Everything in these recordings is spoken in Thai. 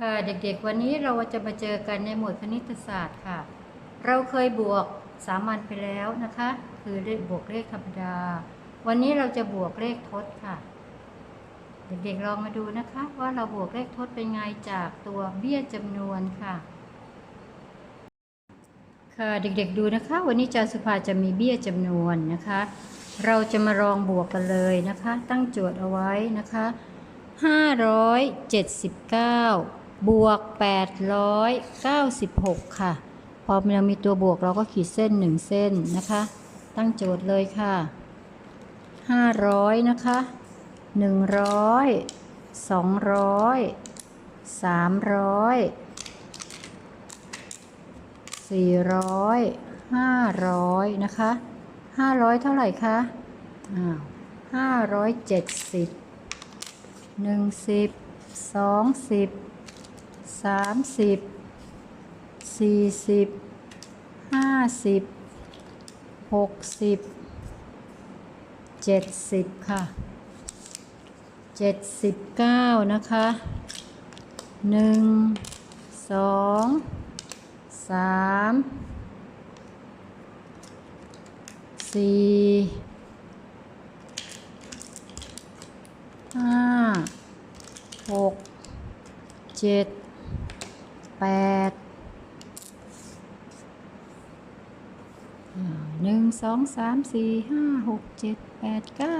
ค่ะเด็กๆ วันนี้เราจะมาเจอกันในหมวดคณิตศาสตร์ค่ะ เราเคยบวกสามัญไปแล้วนะคะ คือเลขบวกเลขธรรมดา วันนี้เราจะบวกเลขทดค่ะ เด็กๆลองมาดูนะคะ ว่าเราบวกเลขทดเป็นไงจากตัวเบี้ยจำนวนค่ะ ค่ะเด็กๆดูนะคะ วันนี้จารย์สุภาจะมีเบี้ยจำนวนนะคะ เราจะมาลองบวกกันเลยนะคะ ตั้งโจทย์เอาไว้นะคะ579 บวก 896 ค่ะ พอเรามีตัวบวกเราก็ขีดเส้น 1 เส้นนะคะ ตั้งโจทย์เลยค่ะ 500 นะคะ 100 200 300 400 500 นะคะ 500 เท่าไหร่คะอ้าว570หนึ่ง สามสิบสี่สิบห้าสิบหกสิบเจ็ดสิบค่ะเจ็ดสิบเก้านะคะหนึ่งสองสามสี่ห้าหกเจ็ด แปดหนึ่งสองสามสี่ห้าหกเจ็ดแปดเก้า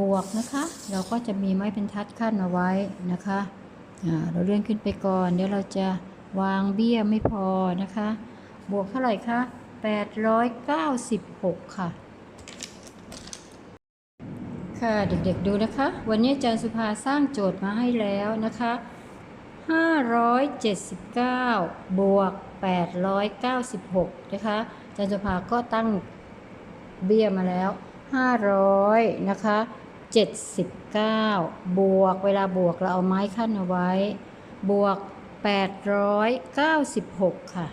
บวกนะคะ เราก็จะมีไม้บรรทัดขั้นเอาไว้นะคะอ่าเราเลื่อนขึ้นไปก่อน เดี๋ยวเราจะวางเบี้ยไม่พอนะคะ บวกเท่าไหร่คะ896 ค่ะ ค่ะเด็กๆดูนะคะ วันนี้อาจารย์สุภาสร้างโจทย์มาให้แล้วนะคะ 579 บวก 896 นะคะอาจารย์สภาก็ตั้งเบี้ยมาแล้ว 500 นะคะ 79 บวกเวลาบวกเราเอาไม้ขั้นเอาไว้ บวก 896 ค่ะ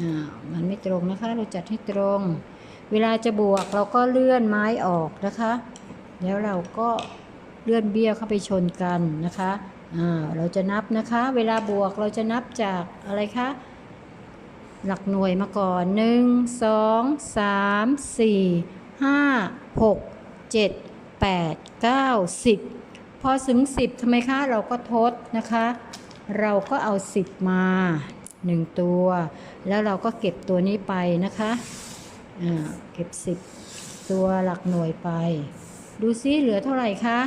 อ่ามันไม่ตรงนะคะ เราจัดให้ตรง เวลาจะบวกเราก็เลื่อนไม้ออกนะคะ แล้วเราก็เลื่อนเบี้ยเข้าไปชนกันนะคะ เราจะนับนะคะ เวลาบวกเราจะนับจากอะไรคะ หลักหน่วยมาก่อน 1 2 3 4 5 6 7 8 9 10 พอถึง 10ทำไมคะ เราก็ทดนะคะ เราก็เอา 10 มา 1 ตัว แล้วเราก็เก็บตัวนี้ไปนะคะเก็บ 10 ตัวหลักหน่วยไป ดูซิเหลือเท่าไหร่คะ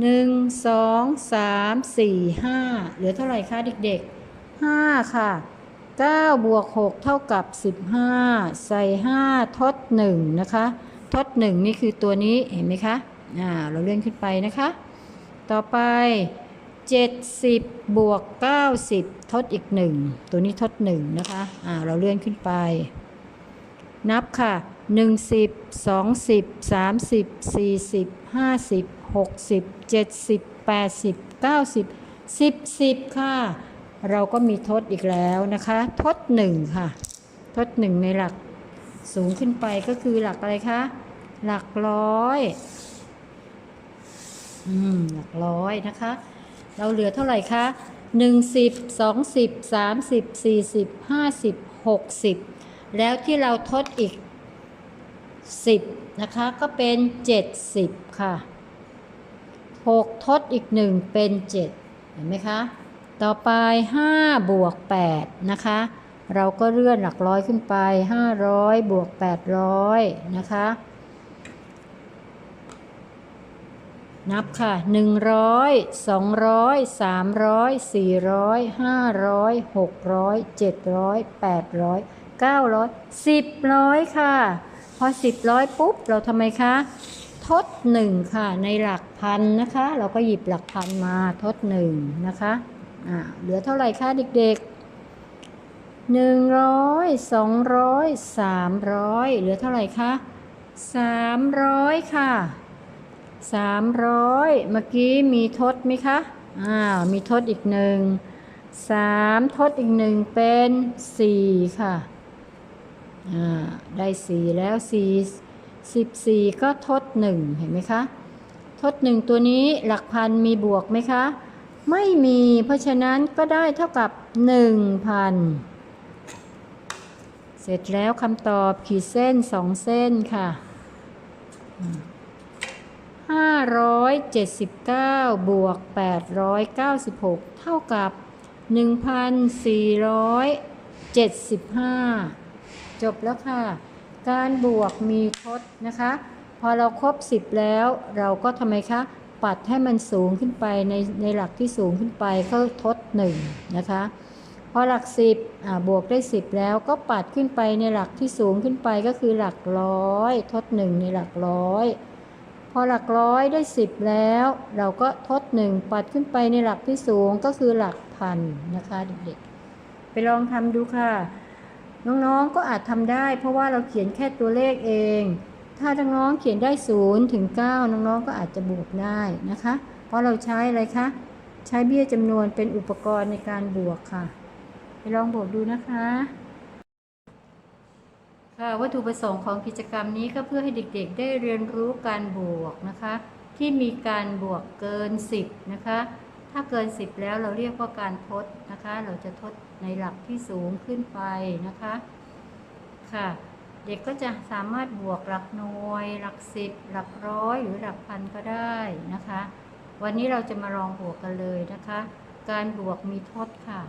หนึ่งสองสามสี่ห้าเหลือเท่าไหร่คะเด็กๆห้าค่ะเก้าบวกหกเท่ากับสิบห้าใส่ห้าทดหนึ่งนะคะ ทดหนึ่งนี่คือตัวนี้เห็นไหมคะอ่าเราเลื่อนขึ้นไปนะคะ ต่อไปเจ็ดสิบบวกเก้าสิบทดอีกหนึ่งตัวนี้ทดหนึ่งนะคะอ่าเราเลื่อนขึ้นไป นับค่ะหนึ่งสิบสองสิบสามสิบสี่สิบห้าสิบ 10 20 30 40 50 60 70 80 90 10 10ค่ะ เราก็มีทดอีกแล้วนะคะ ทด1ค่ะ ทด1ในหลักสูงขึ้นไปก็คือหลักอะไรคะ หลักร้อย อืม หลักร้อยนะคะ เราเหลือเท่าไหร่คะหนึ่งสิบสองสิบสามสิบสี่สิบห้าสิบหกสิบแล้วที่เราทดอีกสิบนะคะ ก็เป็นเจ็ดสิบค่ะ หกทดอีกหนึ่งเป็นเจ็ดเห็นไหมคะ ต่อไปห้าบวกแปดนะคะ เราก็เลื่อนหลักร้อยขึ้นไปห้าร้อยบวกแปดร้อยนะคะ นับค่ะ 100 200 300 400 500 600 700 800 900 10ร้อยค่ะ พอ 10ร้อยปุ๊บ เราทำไมคะ ทด1ค่ะ ในหลักพันนะคะ เราก็หยิบหลักพันมาทด1นะคะอ่าเหลือเท่าไหร่คะเด็กๆ100 200 300เหลือเท่าไหร่คะ300ค่ะสามร้อยเมื่อกี้มีทดไหมคะอ้าวมีทดอีกหนึ่งสามทดอีกหนึ่งเป็นสี่ค่ะอ่าได้สี่แล้วสี่ สิบสี่ก็ทดหนึ่งเห็นไหมคะ ทดหนึ่งตัวนี้หลักพันมีบวกไหมคะ ไม่มีเพราะฉะนั้นก็ได้เท่ากับ 1,000 เสร็จแล้วคำตอบขีดเส้น 2 เส้นค่ะ579 บวก 896 เท่ากับ 1,475 จบแล้วค่ะ การบวกมีทดนะคะ พอเราครบ 10 แล้วเราก็ทำไมคะ ปัดให้มันสูงขึ้นไปในในหลักที่สูงขึ้นไปก็ทด1นะคะ พอหลัก 10อ่าบวกได้ 10 แล้วก็ปัดขึ้นไปในหลักที่สูงขึ้นไปก็คือหลักร้อยทด 1 ในหลักร้อยพอหลักร้อยได้ 10 แล้ว เราก็ทด 1 ปัดขึ้นไปในหลักที่สูงก็คือหลักพันนะคะเด็กๆไปลองทำดูค่ะ น้องๆก็อาจทำได้ เพราะว่าเราเขียนแค่ตัวเลขเอง ถ้าน้องๆเขียนได้0ถึง9น้องๆก็อาจจะบวกได้นะคะ เพราะเราใช้อะไรคะ ใช้เบี้ยจำนวนเป็นอุปกรณ์ในการบวกค่ะ ไปลองบวกดูนะคะค่ะวัตถุประสงค์ของกิจกรรมนี้ก็เพื่อให้เด็กๆ ได้เรียนรู้การบวกนะคะ ที่มีการบวกเกิน 10 นะคะ ถ้าเกิน 10 แล้วเราเรียกว่าการทดนะคะ เราจะทดในหลักที่สูงขึ้นไปนะคะ ค่ะ เด็กก็จะสามารถบวกหลักหน่วย หลักสิบหลักร้อยหรือหลักพันก็ได้นะคะ วันนี้เราจะมาลองบวกกันเลยนะคะ การบวกมีทดค่ะ